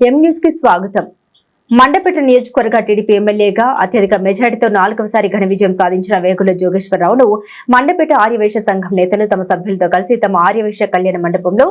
ఎం కి స్వాగతం. మండపేట నియోజకవర్గ టీడీపీ ఎమ్మెల్యేగా అత్యధిక మెజార్టీతో నాలుగవసారి ఘన విజయం సాధించిన వేగుల జోగేశ్వరరావును మండపేట ఆర్యవేశ సంఘం నేతలు తమ సభ్యులతో కలిసి తమ ఆర్యవేశ కళ్యాణ మండపంలో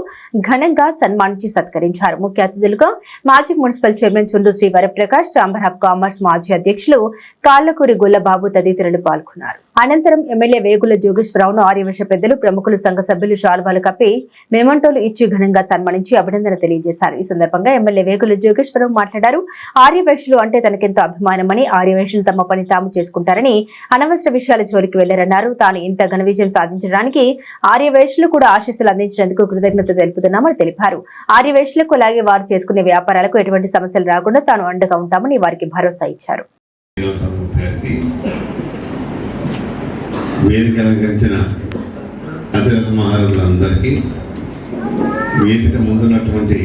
ఘనంగా సన్మానించి సత్కరించారు. ముఖ్య అతిథులుగా మాజీ municipal chairman Chundu Sri Varaprakash chamber of commerce మాజీ అధ్యక్షులు కాళ్ళకూరి గొల్లబాబు తదితరులు పాల్గొన్నారు. అనంతరం ఎమ్మెల్యే వేగుల జోగేశ్వరరావును ఆర్యవశ పెద్దలు ప్రముఖులు సంఘ సభ్యులు శాల్వాలు కప్పి మెమంటోలు ఇచ్చి ఘనంగా సన్మానించి అభినందన తెలియజేశారు. ఈ సందర్భంగా ఎమ్మెల్యే వేగుల జోగేశ్వరరావు మాట్లాడారు. ఆర్యవేషులు అంటే తనకెంతో అభిమానమని ఆర్యవేశులు తమ పని తాము చేసుకుంటారని అనవసర విషయాల జోలికి వెళ్ళారన్నారు తాను ఇంత ఘన విజయం సాధించడానికి ఆర్యవేషులు కూడా ఆశీస్సులు అందించినందుకు కృతజ్ఞత తెలుపుతున్నామని తెలిపారు. ఆర్యవేషులకు అలాగే వారు చేసుకునే వ్యాపారాలకు ఎటువంటి సమస్యలు రాకుండా తాను అండగా ఉంటామని వారికి భరోసా ఇచ్చారు. వేదిక అలంకరించిన అతిరథ మహారాజులందరికీ వేదిక ముందున్నటువంటి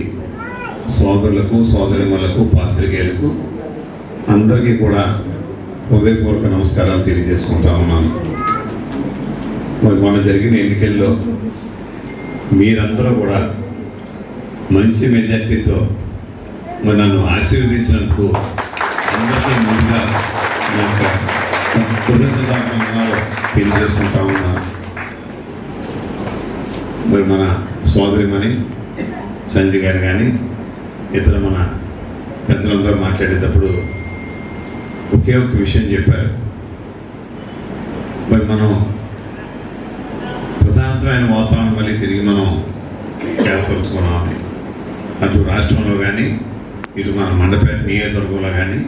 సోదరులకు సోదరిమలకు పాత్రికేయులకు అందరికీ కూడా హృదయపూర్వక నమస్కారాలు తెలియజేసుకుంటా ఉన్నాను. మరి మొన్న జరిగిన ఎన్నికల్లో మీరందరూ కూడా మంచి మెజార్టీతో మరి నన్ను ఆశీర్వదించినందుకు అందరికీ ముందుగా నమస్కారం. యొక్క కృతజ్ఞతలు తెలియజేసుకుంటా ఉన్నాను మరి మన సోదరిమణి సంజయ్ గారు కానీ ఇతర మన పెద్దలందరూ మాట్లాడేటప్పుడు ఒకే ఒక విషయం చెప్పారు. మరి మనం ప్రశాంతమైన వాతావరణం మళ్ళీ తిరిగి మనం ఏర్పరచుకున్నామని అటు రాష్ట్రంలో కానీ ఇటు మన మండపేట నియోజకవర్గంలో కానీ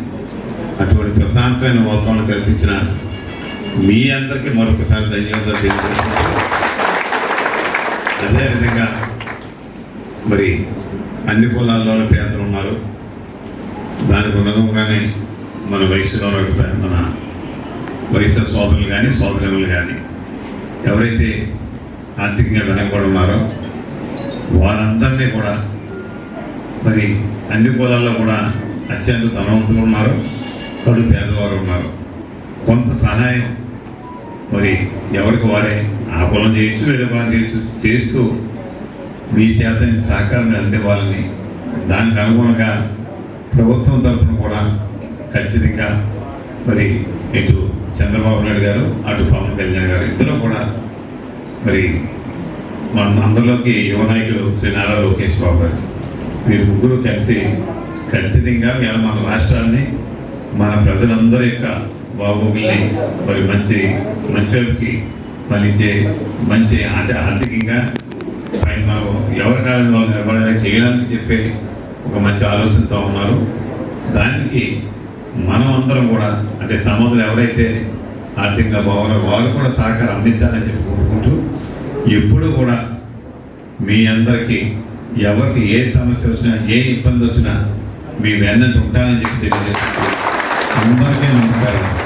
అటువంటి ప్రశాంతమైన వాతావరణం కల్పించిన మీ అందరికీ మరొకసారి ధన్యవాదాలు తెలియజేస్తున్నాను. అదేవిధంగా మరి అన్ని కులాల్లోనూ పేదలు ఉన్నారు. దానికి అనుగుణంగానే మన వయసులో మన వయసు సోదరులు కానీ సోదరులు కానీ ఎవరైతే ఆర్థికంగా వెనకబడి ఉన్నారో వారందరినీ కూడా మరి అన్ని కులాల్లో కూడా అత్యంత ధనవంతులు ఉన్నారు. కడు పేదవారు ఉన్నారు. కొంత సహాయం మరి ఎవరికి వారే ఆ కులం చేయొచ్చు వేరే కులం చేయొచ్చు చేస్తూ మీ చేత సహకారం అందివ్వాలని దానికి అనుగుణంగా ప్రభుత్వం తరఫున కూడా ఖచ్చితంగా మరి ఇటు చంద్రబాబు నాయుడు గారు అటు పవన్ కళ్యాణ్ గారు ఇద్దరు కూడా మరి మన అందరిలోకి యువ నాయకులు శ్రీ నారా లోకేష్ బాబు గారు. వీరు ముగ్గురు కలిసి ఖచ్చితంగా మన రాష్ట్రాన్ని మన ప్రజలందరి యొక్క బాగోగుల్ని మరి మంచి మంచి వైపుకి మంచి అంటే ఆర్థికంగా ఆయన మనం ఎవరి కాలం వాళ్ళు నిలబడేలా చేయడానికి చెప్పే ఒక మంచి ఆలోచనతో ఉన్నారు. దానికి మనం అందరం కూడా అంటే సమాజంలో ఎవరైతే ఆర్థికంగా బాగున్నారో వారు కూడా సహకారం అందించాలని చెప్పి కోరుకుంటూ ఎప్పుడు కూడా మీ అందరికీ ఎవరికి ఏ సమస్య వచ్చినా ఏ ఇబ్బంది వచ్చినా మీ వెన్నట్టు ఉంటానని చెప్పి తెలియజేస్తున్నాను. అందరికీ నమస్కారం